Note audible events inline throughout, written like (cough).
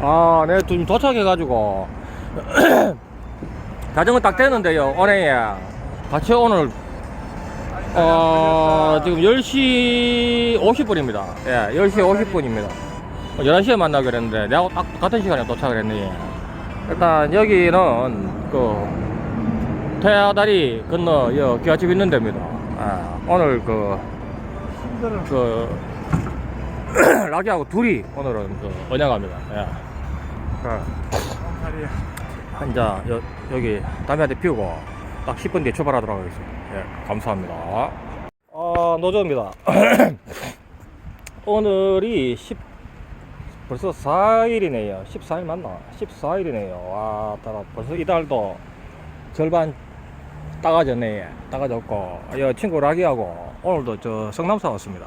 아, 네, 지금 도착해가지고 (clears throat) 자전거 딱 되는데요. 오늘 같이 오늘 어 지금 10시 50분입니다. 예, 10시 50분입니다. 11시에 만나기로 했는데 내가 딱 같은 시간에 도착을 했네. 일단 여기는 그 태아다리 건너 여 기아집 있는 데입니다. 아, 오늘 그 그 (clears throat) 라기하고 둘이 오늘은 그 언양갑니다. 예. 그, 이제 여, 여기 담배 한대 피우고 딱 10분 뒤에 출발하도록 하겠습니다. 예, 감사합니다. 아, 노조입니다. (coughs) 오늘이 10 벌써 4일이네요. 14일 맞나? 14일이네요. 와, 따라 벌써 이달도 절반 따가졌네. 따가졌고, 여 친구 라기하고 오늘도 저 성남사 왔습니다.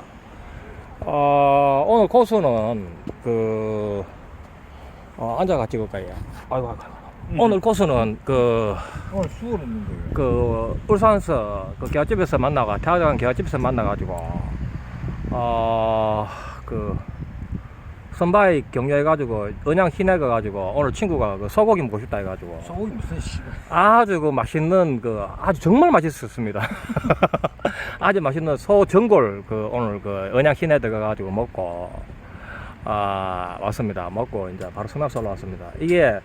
어, 오늘 코스는 그 어, 앉아가 찍을까요? 아이고, 아이고. 아이고. 오늘 코스는 그, 오늘 수월 거예요. 그, 울산서 그 개화집에서 만나가, 태화강 개화집에서 만나가지고, 어, 그, 선바이 격려해가지고, 언양 시내가가지고, 오늘 친구가 그 소고기 먹고 싶다 해가지고, 소고기 무슨 씨발. 아주 그 맛있는 그, 아주 정말 맛있었습니다. (laughs) 아주 맛있는 소 전골, 그, 오늘 그, 언양 시내 들어가가지고 먹고, 아, 왔습니다. 먹고 이제 바로 성남서 올라왔습니다. 이게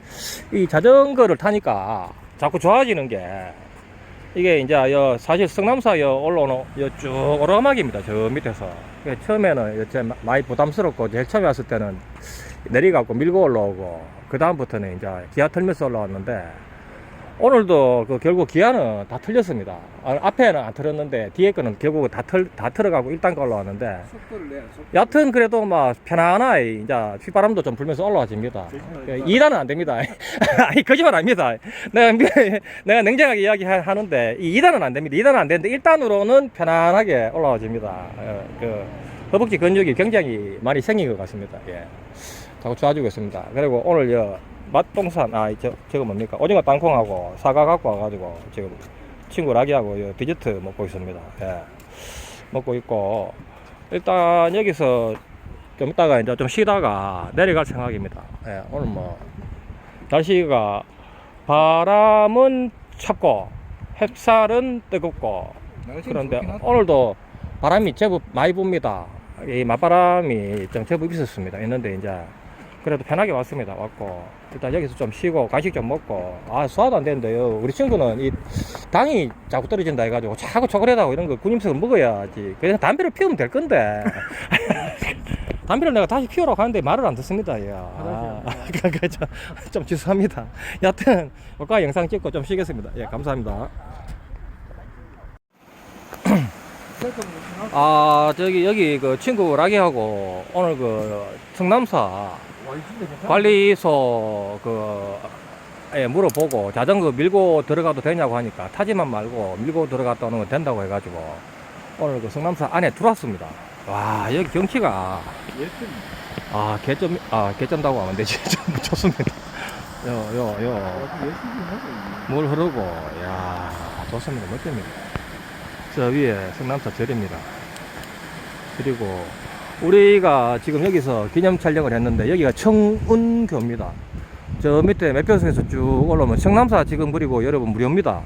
이 자전거를 타니까 자꾸 좋아지는 게 이게 이제 여 사실 성남사 여 올라오는 여쭉 오르막입니다. 저 밑에서. 처음에는 여제 많이 부담스럽고 제일 처음에 왔을 때는 내리갖고 밀고 올라오고 그 다음부터는 이제 기아 틀면서 올라왔는데 오늘도 그 결국 기아는 다 틀렸습니다. 아, 앞에는 안 틀었는데 뒤에 거는 결국 다, 틀, 다 틀어가고 1단계 올라왔는데 속도를 속도. 여튼 그래도 막 편안하게 이제 휘바람도 좀 불면서 올라와집니다. 예, 2단은 안 됩니다. (laughs) 아니 거짓말 아닙니다. 내가 미- 내가 냉정하게 이야기하는데 이 2단은 안 됩니다. 2단은 안 되는데 1단으로는 편안하게 올라와집니다. 어, 그 허벅지 근육이 굉장히 많이 생긴 것 같습니다. 예. 자꾸 좋아지고 있습니다. 그리고 오늘 여 맛동산 아 저, 저거 뭡니까 오징어 땅콩하고 사과 갖고 와가지고 지금 친구 라기하고 여 디저트 먹고 있습니다. 예. 먹고 있고 일단 여기서 좀 이따가 이제 좀 쉬다가 내려갈 생각입니다. 예, 오늘 뭐 날씨가 바람은 찹고 햇살은 뜨겁고 그런데 오늘도 바람이 제법 많이 붑니다. 이 맞바람이 좀 제법 있었습니다. 있는데 이제 그래도 편하게 왔습니다. 왔고 일단 여기서 좀 쉬고 간식 좀 먹고 아 소화도 안 되는데요. 우리 친구는 이 당이 자꾸 떨어진다 해가지고 자꾸 초콜릿하고 이런 거 군임석을 먹어야지. 그냥 담배를 피우면 될 건데. (laughs) 담배를 내가 다시 피우라고 하는데 말을 안 듣습니다. 야. 아, (laughs) 그러니까 좀, 좀 죄송합니다. 여하튼 오까 영상 찍고 좀 쉬겠습니다. 예, 감사합니다. (clears throat) 아, 저기 여기 그 친구 라기하고 오늘 그 성남사 관리소 그 예, 물어보고 자전거 밀고 들어가도 되냐고 하니까 타지만 말고 밀고 들어갔다 오는 건 된다고 해가지고 오늘 그 성남사 안에 들어왔습니다. 와 여기 경치가 아 개점 아 개점다고 하면 되지 (laughs) 좀 좋습니다. 요요요 물 흐르고 야 좋습니다 멋집니다. 저 위에 성남사 절입니다. 그리고 우리가 지금 여기서 기념 촬영을 했는데 여기가 청운교입니다. 저 밑에 매표소에서 쭉 올라오면 청남사 지금 그리고 여러분 무료입니다.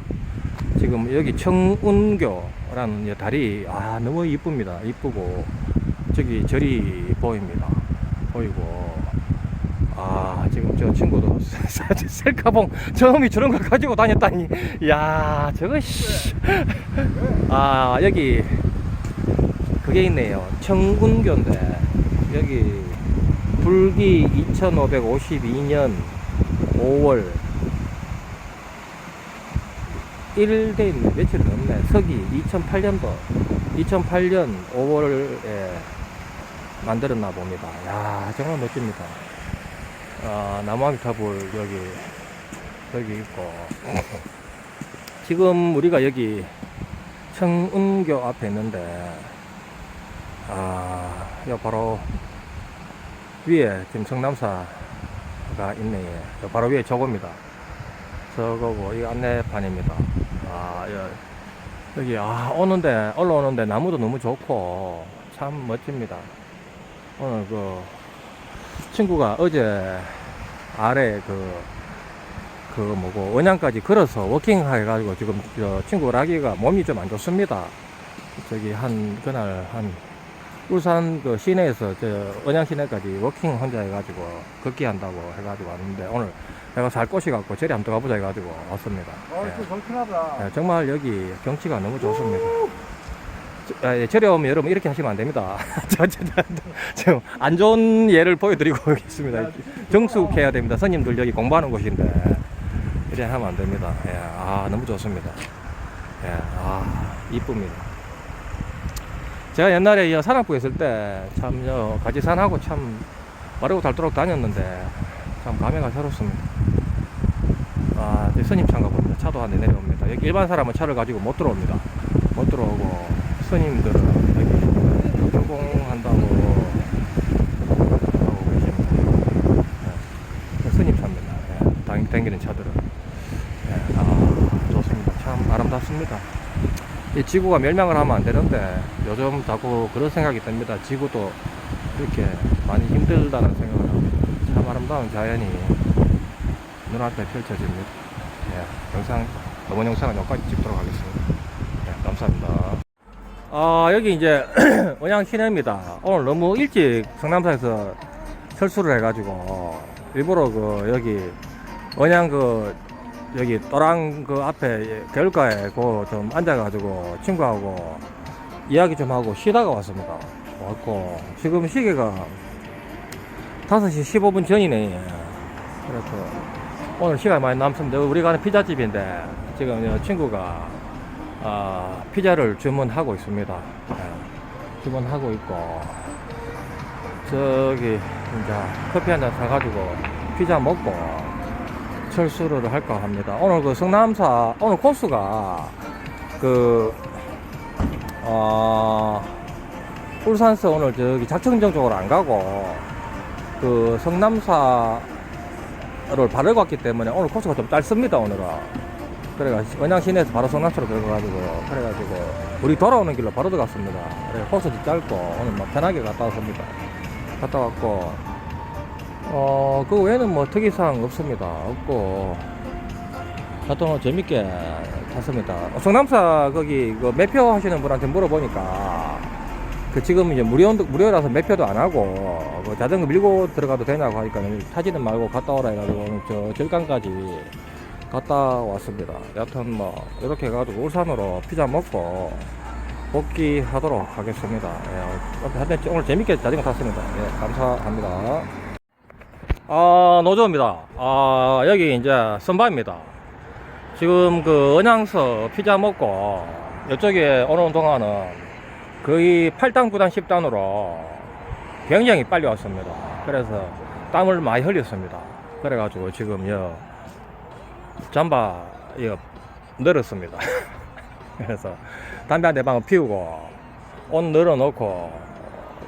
지금 여기 청운교라는 이 다리 아 너무 이쁩니다. 이쁘고 저기 절이 보입니다. 보이고 아 지금 저 친구도 (laughs) 셀카봉 처음이 저런 걸 가지고 다녔다니 야 저거 씨아 여기 그게 있네요. 청운교인데 여기 불기 2552년 5월 1대 있네. 며칠 넘네. 서기 2008년도 2008년 5월에 만들었나 봅니다. 야 정말 멋집니다. 아, 나무아미타불 여기 여기 있고 지금 우리가 여기 청운교 앞에 있는데 아, 여 바로 위에 지금 성남사가 있네. 요 바로 위에 저겁니다. 저거고 이 안내판입니다. 아, 여, 여기 아 오는데 올라오는데 나무도 너무 좋고 참 멋집니다. 오늘 그 친구가 어제 아래 그, 그 뭐고, 언양까지 걸어서 워킹 해가지고 지금 저 친구 라기가 몸이 좀 안 좋습니다. 저기 한, 그날 한, 울산 그 시내에서 저 언양 시내까지 워킹 혼자 해가지고 걷기 한다고 해가지고 왔는데 오늘 내가 살 곳이 갖고 저리 한번 들어가보자 해가지고 왔습니다. 어, 예. 하다. 예, 정말 여기 경치가 너무 좋습니다. 저, 아, 예, 저리 오면 여러분 이렇게 하시면 안 됩니다. (laughs) 저, 저, 저, 저, 안 좋은 예를 보여드리고 (laughs) 있습니다. 정숙해야 됩니다. 스님들 여기 공부하는 곳인데 이래 하면 안 됩니다. 예, 아 너무 좋습니다. 예, 아 이쁩니다. 제가 옛날에 이 산악부에 있을 때참 가지산하고 참 마르고 닳도록 다녔는데 참 감회가 새롭습니다. 아, 스님 차인가 봅니다. 차도 한 대 내려옵니다. 여기 일반 사람은 차를 가지고 못 들어옵니다. 못 들어오고, 스님들은 여기 교공한다고 하고 계십니다. 예. 스님 차입니다. 예. 당, 당기는 차들은. 예. 아, 좋습니다. 참 아름답습니다. 이 지구가 멸망을 하면 안 되는데, 요즘 자꾸 그런 생각이 듭니다. 지구도 이렇게 많이 힘들다는 생각을 합니다. 참 아름다운 자연이 눈앞에 펼쳐집니다. 예, 영상, 이번 영상은 여기까지 찍도록 하겠습니다. 예, 감사합니다. 아, 여기 이제 (clears throat) 언양 시내입니다. 오늘 너무 일찍 성남사에서 철수를 해가지고, 일부러 그, 여기, 언양 그, 여기 또랑 그 앞에 겨울가에 그좀 앉아가지고 친구하고 이야기 좀 하고 쉬다가 왔습니다. 왔고, 지금 시계가 5시 15분 전이네. 그래서 오늘 시간이 많이 남습니다. 우리가 가는 피자집인데 지금 저 친구가 아, 피자를 주문하고 있습니다. 예, 주문하고 있고 저기 이제 커피 한 잔 사가지고 피자 먹고 철수를 할까 합니다. 오늘 그 성남사 오늘 코스가 그 어, 울산서 오늘 저기 작천정 쪽으로 안 가고 그 성남사 를 바르고 왔기 때문에 오늘 코스가 좀 짧습니다 오늘은. 그래가지고 언양 시내에서 바로 성남시로 들어가가지고 그래가지고 우리 돌아오는 길로 바로 들어갔습니다. 그래 코스도 짧고 오늘 뭐 편하게 갔다 왔습니다. 갔다 왔고 어 그 외에는 뭐 특이사항 없습니다 없고 하여튼 재밌게 탔습니다 어, 성남사 거기 그 매표 하시는 분한테 물어보니까 그 지금 이제 무료 무료라서 매표도 안 하고 그 자전거 밀고 들어가도 되냐고 하니까 타지는 말고 갔다 오라 해가지고 저 절간까지 갔다 왔습니다. 여튼 뭐 이렇게 해가지고 울산으로 피자 먹고 복귀하도록 하겠습니다. 예, 하여튼 오늘 재밌게 자전거 탔습니다. 예, 감사합니다. 아 노조입니다. 아 여기 이제 선바입니다. 지금 그 언양서 피자 먹고 이쪽에 오는 동안은 거의 8단, 9단, 10단으로 굉장히 빨리 왔습니다. 그래서 땀을 많이 흘렸습니다. 그래가지고 지금 여 잠바 이거 늘었습니다. (laughs) 그래서 담배 한 대 방울 피우고 옷 늘어놓고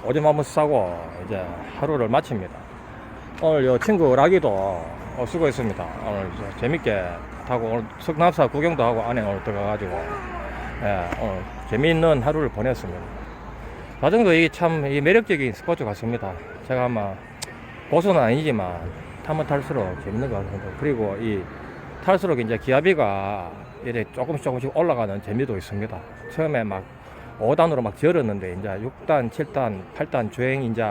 오줌 한번 싸고 이제 하루를 마칩니다. 오늘 요 친구 라기도 어, 수고했습니다. 오늘 저 재밌게 타고 오늘 석남사 구경도 하고 안에 오늘 들어가가지고 예, 오늘 재미있는 하루를 보냈습니다. 자전거 이게 참이 매력적인 스포츠 같습니다. 제가 아마 고수는 아니지만 타면 탈수록 재밌는 것 같습니다. 그리고 이 탈수록 이제 기압비가 이제 조금씩 조금씩 올라가는 재미도 있습니다. 처음에 막 5단으로 막 지었는데 이제 6단, 7단, 8단 주행 이제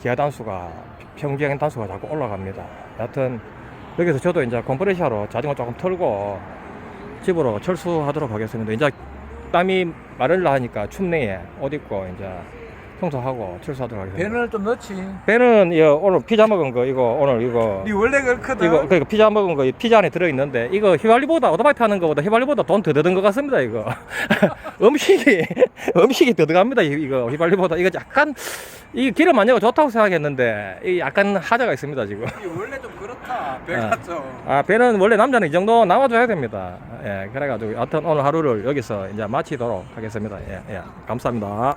기아 단수가 평주행 단수가 자꾸 올라갑니다. 여튼 여기서 저도 이제 컴프레셔로 자전거 조금 털고 집으로 철수하도록 하겠습니다. 이제 땀이 마를라 하니까 춥네에 옷 입고 이제 청소하고 철수하도록 하겠습니다. 배는 좀 넣지. 배는 이거 오늘 피자 먹은 거 이거 오늘 이거 니 원래 그렇거든. 이거 그러니까 피자 먹은 거이 피자 안에 들어 있는데 이거 휘발유보다 오토바이 타는 거보다 휘발유보다 돈 더 드는 것 같습니다 이거 (laughs) 음식이 (laughs) 음식이 더 들어갑니다 이- 이거 휘발유보다 이거 약간 이 기름 안 넣고 좋다고 생각했는데 이 약간 하자가 있습니다 지금 니 원래 좀 그렇다. (laughs) 아. 배가 좀. 아 배는 원래 남자는 이 정도 남아줘야 됩니다 예 그래가지고 하여튼 오늘 하루를 여기서 이제 마치도록 하겠습니다 예, 예 감사합니다